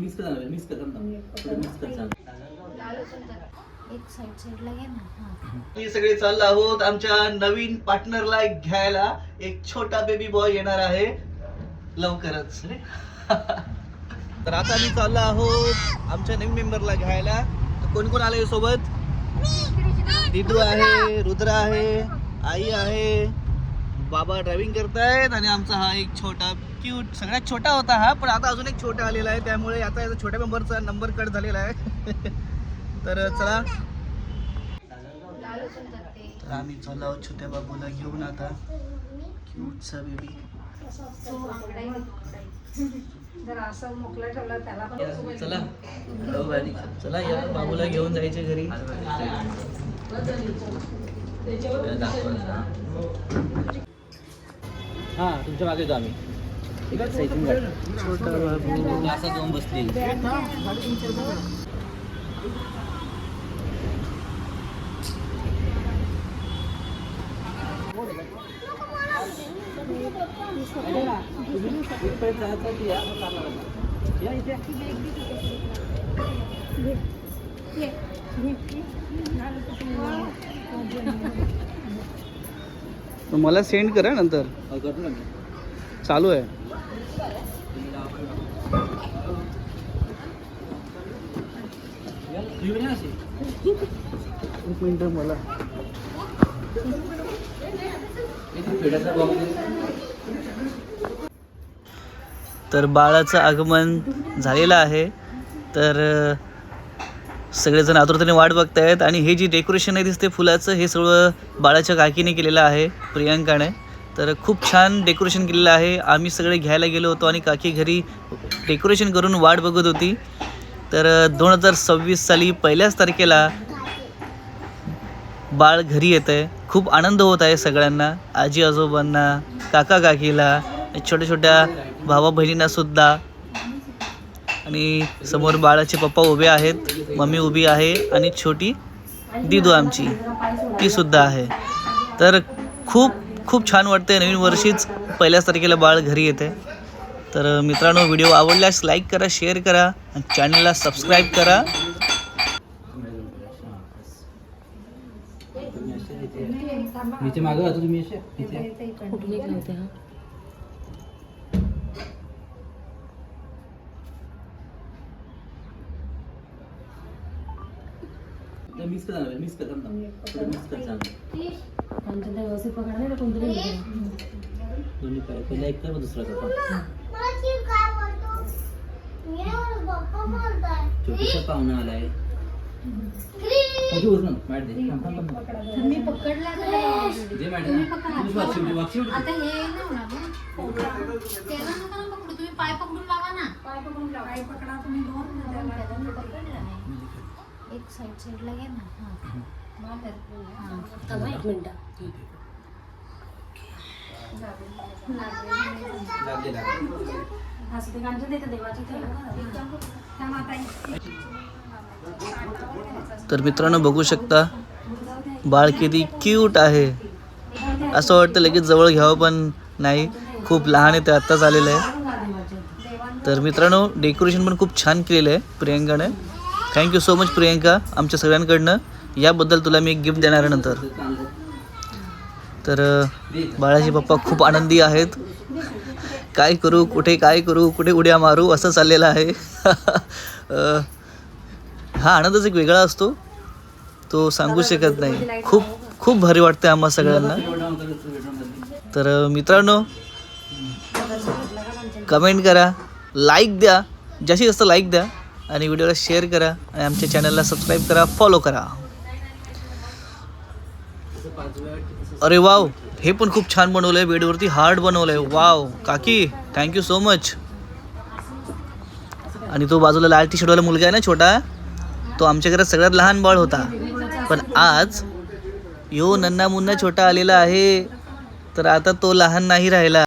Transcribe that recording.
Mix कर mix कर mix कर हा. आम्ही सगळे चाललो आहोत आमच्या नवीन पार्टनरला घ्यायला. एक छोटा बेबी बॉय येणार आहे. लवकरच तर आता आम्ही चाललो आहोत आमच्या नवीन मेंबरला घ्यायला. तर कोण कोण आले सोबत? दिदू आहे रुद्र आहे आई आहे. बाबा ड्रायव्हिंग करतायत आणि आमचा हा एक छोटा क्यूट सगळ्यात छोटा होता हा पण आता अजून एक छोटा आलेला आहे. त्यामुळे आता याचा छोट्या मेंबरचा नंबर कट झालेला आहे. तर चला. तर आम्ही आहोत छोट्या बाबूला घेऊन आता. क्यूटचा बेबी चला. चला या बाबूला घेऊन जायचे घरी. हां तुमच्या मागे येतो आम्ही असं जाऊन बसली मला सेंड करा नंतर. चालू आहे. एक मिनिट मला. तर बाळाचं आगमन झालेलं आहे. तर सगळेजण आतुरतेने वाट बघतायत आणि हे जी डेकोरेशन आहे दिसते फुलाचं हे सगळं बाळाच्या काकीने केलेलं आहे प्रियांकाने. तर खूप छान डेकोरेशन केलेलं आहे. आम्ही सगळे घ्यायला गेलो होतो आणि काकी घरी डेकोरेशन करून वाट बघत होती. तर दोन हजार सव्वीस साली पहिल्याच तारखेला बाळ घरी येतं आहे खूप आनंद होत आहे सगळ्यांना आजी आजोबांना काका काकीला छोट्या छोट्या भावा बहिणींना सुद्धा. आणि समोर बाळाचे पप्पा उभे आहेत मम्मी उभी आहे आणि छोटी दिदू आमची ती सुद्धा आहे. तर खूप खूप छान वाटते नवीन वर्षीच पहिल्याच तारखेला बाळ घरी येते. तर मित्रांनो व्हिडिओ आवडल्यास लाईक करा शेअर करा आणि चॅनलला सबस्क्राईब करा. नीचे मागं तुम्ही असे इथे कुठून एक नव्हते हा मिक्स कर मिक्स कर मिक्स कर आमच्या व्यवस्थित पकडा नाही तर कोणतरी दोन्ही पाय पहिला एक कर मग दुसरा कर छोटीसा पाहुणा आलाय. मी पकडला वाक्षी उडी. आता हे नाही होणार त्याला नका पकडू तुम्ही पाय पकडून लावा ना पाय पकडून लावा पाय पकडा तुम्ही दोन पकडला नाही एक साईड साईडला घे ना. हा. हा एक मिनिट. लागले, लागले. तर मित्रांनो बघू शकता बाळ किती क्यूट आहे. असं वाटतं लगेच जवळ घ्यावं पण नाही. खूप लहान आहे ते आत्ताच आलेलं आहे. तर मित्रांनो डेकोरेशन पण खूप छान केलेलं आहे प्रियंकाने. Thank you so much Priyanka आमच्या सगळ्यांकडनं. याबद्दल तुला मी एक गिफ्ट देणार आहे नंतर. तर बाळाजी बाळाचे पप्पा खूप आनंदी आहेत. काय करू कुठे काय करू कुठे उड्या मारू असं चाललेलं आहे. हा आनंदच एक वेगळा असतो. तो सांगू शकत नाही. खूप खूप भारी वाटते आम्हा सगळ्यांना. तर मित्रांनो कमेंट करा लाईक द्या. जास्तीत जास्त लाईक द्या आणि व्हिडिओला शेअर करा आणि आमच्या चॅनलला सबस्क्राईब करा फॉलो करा. अरे वाव हे पण खूप छान बनवलं आहे बेडवरती हार्ड बनवलं आहे वाव काकी थँक्यू सो मच आणि तो बाजूला लाल टी शर्टवाला मुलगा आहे ना छोटा तो आमच्या घरात सगळ्यात लहान बाळ होता. पण आज यो नन्ना मुन्ना छोटा आलेला आहे तर आता तो लहान नाही राहिला.